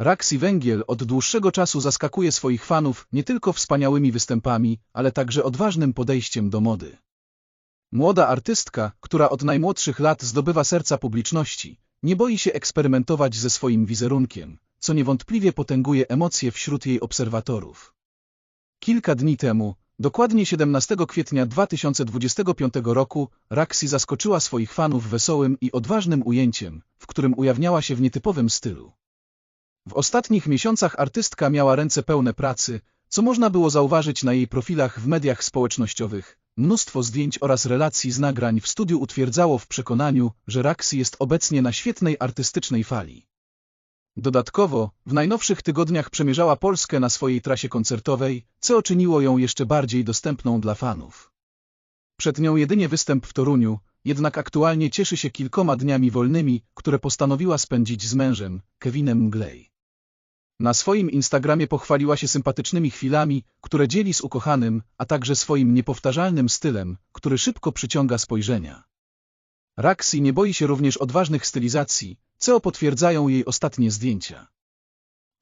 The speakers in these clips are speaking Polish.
Raksi Węgiel od dłuższego czasu zaskakuje swoich fanów nie tylko wspaniałymi występami, ale także odważnym podejściem do mody. Młoda artystka, która od najmłodszych lat zdobywa serca publiczności, nie boi się eksperymentować ze swoim wizerunkiem, co niewątpliwie potęguje emocje wśród jej obserwatorów. Kilka dni temu, dokładnie 17 kwietnia 2025 roku, Raksi zaskoczyła swoich fanów wesołym i odważnym ujęciem, w którym ujawniała się w nietypowym stylu. W ostatnich miesiącach artystka miała ręce pełne pracy, co można było zauważyć na jej profilach w mediach społecznościowych. Mnóstwo zdjęć oraz relacji z nagrań w studiu utwierdzało w przekonaniu, że Raksi jest obecnie na świetnej artystycznej fali. Dodatkowo, w najnowszych tygodniach przemierzała Polskę na swojej trasie koncertowej, co czyniło ją jeszcze bardziej dostępną dla fanów. Przed nią jedynie występ w Toruniu, jednak aktualnie cieszy się kilkoma dniami wolnymi, które postanowiła spędzić z mężem, Kevinem Mglej. Na swoim Instagramie pochwaliła się sympatycznymi chwilami, które dzieli z ukochanym, a także swoim niepowtarzalnym stylem, który szybko przyciąga spojrzenia. Raksi nie boi się również odważnych stylizacji, co potwierdzają jej ostatnie zdjęcia.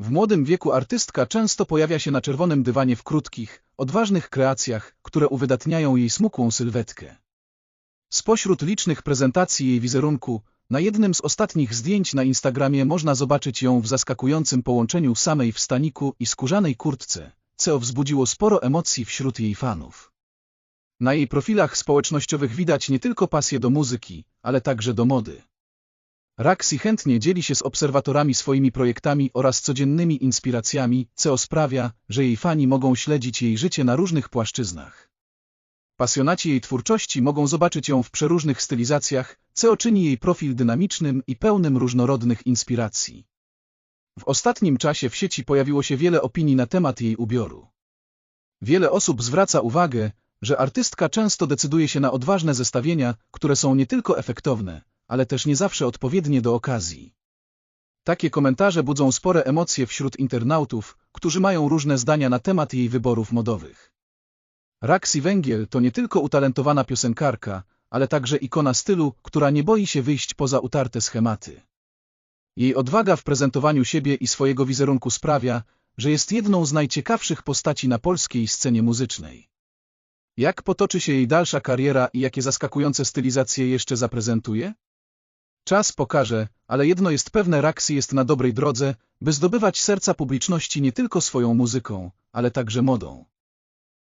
W młodym wieku artystka często pojawia się na czerwonym dywanie w krótkich, odważnych kreacjach, które uwydatniają jej smukłą sylwetkę. Spośród licznych prezentacji jej wizerunku, na jednym z ostatnich zdjęć na Instagramie można zobaczyć ją w zaskakującym połączeniu samej w staniku i skórzanej kurtce, co wzbudziło sporo emocji wśród jej fanów. Na jej profilach społecznościowych widać nie tylko pasję do muzyki, ale także do mody. Raksi chętnie dzieli się z obserwatorami swoimi projektami oraz codziennymi inspiracjami, co sprawia, że jej fani mogą śledzić jej życie na różnych płaszczyznach. Pasjonaci jej twórczości mogą zobaczyć ją w przeróżnych stylizacjach, co czyni jej profil dynamicznym i pełnym różnorodnych inspiracji. W ostatnim czasie w sieci pojawiło się wiele opinii na temat jej ubioru. Wiele osób zwraca uwagę, że artystka często decyduje się na odważne zestawienia, które są nie tylko efektowne, ale też nie zawsze odpowiednie do okazji. Takie komentarze budzą spore emocje wśród internautów, którzy mają różne zdania na temat jej wyborów modowych. Raksi Węgiel to nie tylko utalentowana piosenkarka, ale także ikona stylu, która nie boi się wyjść poza utarte schematy. Jej odwaga w prezentowaniu siebie i swojego wizerunku sprawia, że jest jedną z najciekawszych postaci na polskiej scenie muzycznej. Jak potoczy się jej dalsza kariera i jakie zaskakujące stylizacje jeszcze zaprezentuje? Czas pokaże, ale jedno jest pewne Raksi jest na dobrej drodze, by zdobywać serca publiczności nie tylko swoją muzyką, ale także modą.